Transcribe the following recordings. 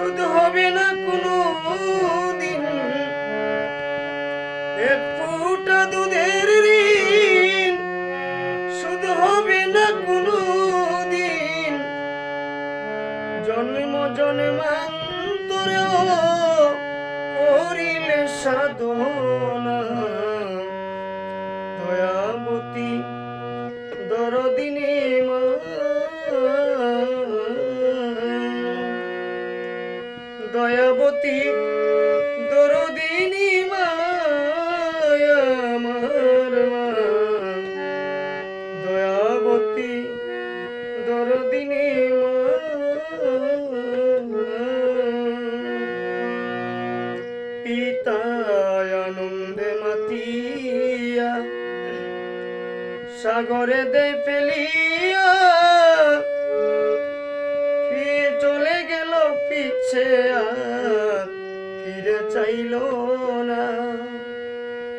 শুধু হবে না কোনো দিন এক ফোঁটা দুধের ঋণ শুধু হবে না কোনো দিন জন্ম জন্মান্তরেও করিলে সাধনা। দয়াবতী দরদিনী দয়াবতী দরদিনী মা। দয়াবতী দরদিনী মা আনন্দে মাতিয়া সাগরে দে ফেলিয়া আর ফিরে চাইল না।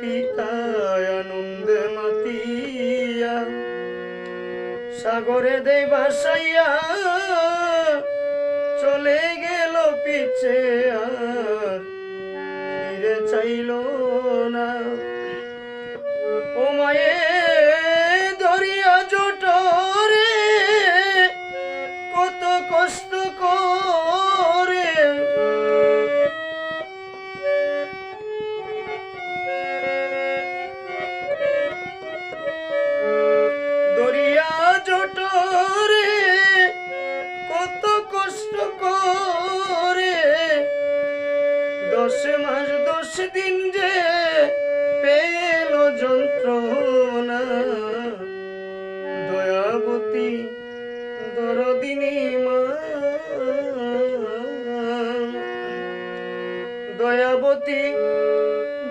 পিতায় আনন্দে মাতিয়া, সাগরে দে বাসাইয়া চলে গেল পিছে আর ফিরে চাইল না। মাস দশ দিন যে পেল যন্ত্রণা। দয়াবতী দরদিনী মা। দয়াবতী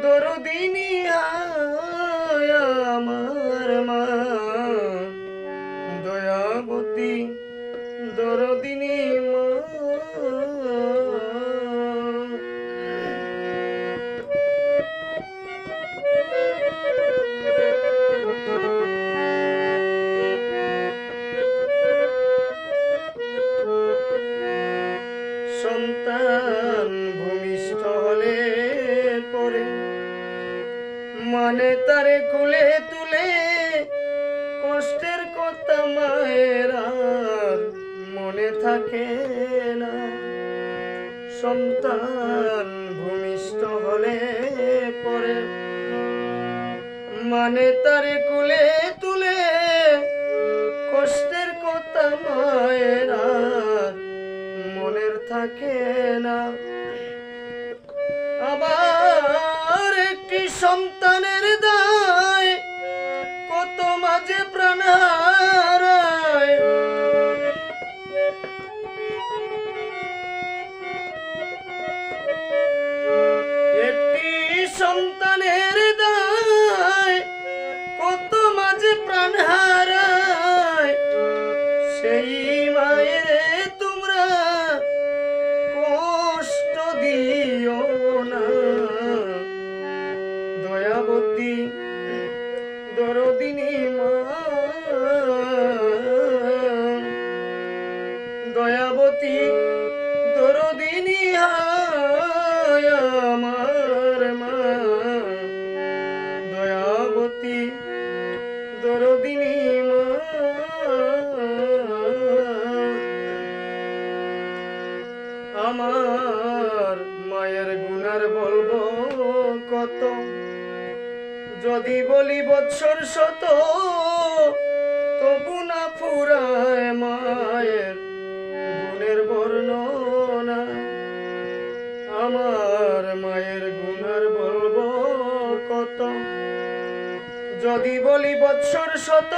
দরদিনী আয় আমার মা। দয়াবতী মানে তারে কুলে তুলে, কষ্টের কথা মায়ের মনে থাকে না। সন্তান ভূমিষ্ঠ হলে পরে মানে তারে কুলে তুলে, কষ্টের কথা মায়ের মনের থাকে না। আবার একটি সন্তানের দয়াবতী দরদিনী আমার মা। দয়াবতী দরদিনী মা। আমার মায়ের গুনার বলব কত? যদি বলি বৎসর শত, তবু না ফুরায় মায়ের গুণের বর্ণনা। আমার মায়ের গুণার বলব কত? যদি বলি বৎসর শত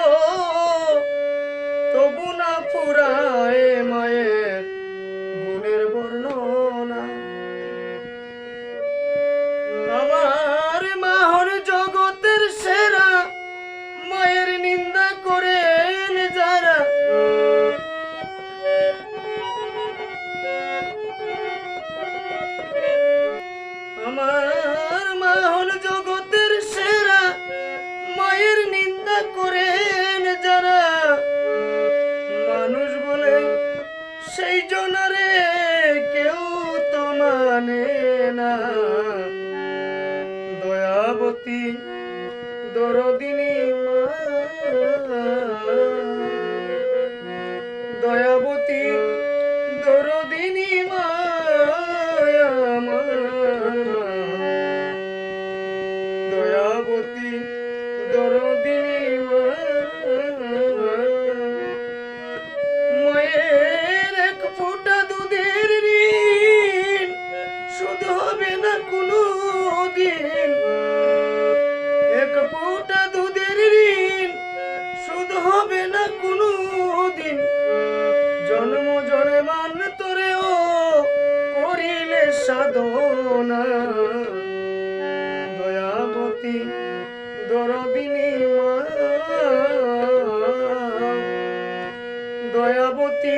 তবু না পুরায় মায়ের দয়াবতী দরদিনী মায়ের এক ফোঁটা দুধের ঋণ শুধু হবে না কোনো দিন। এক ফোঁটা দুধের ঋণ শুধু হবে না কোনো দিন। জন্ম জনে মান তোরেও করিলে সাধনা। দয়াবতী দরদিনী মা দয়াবতী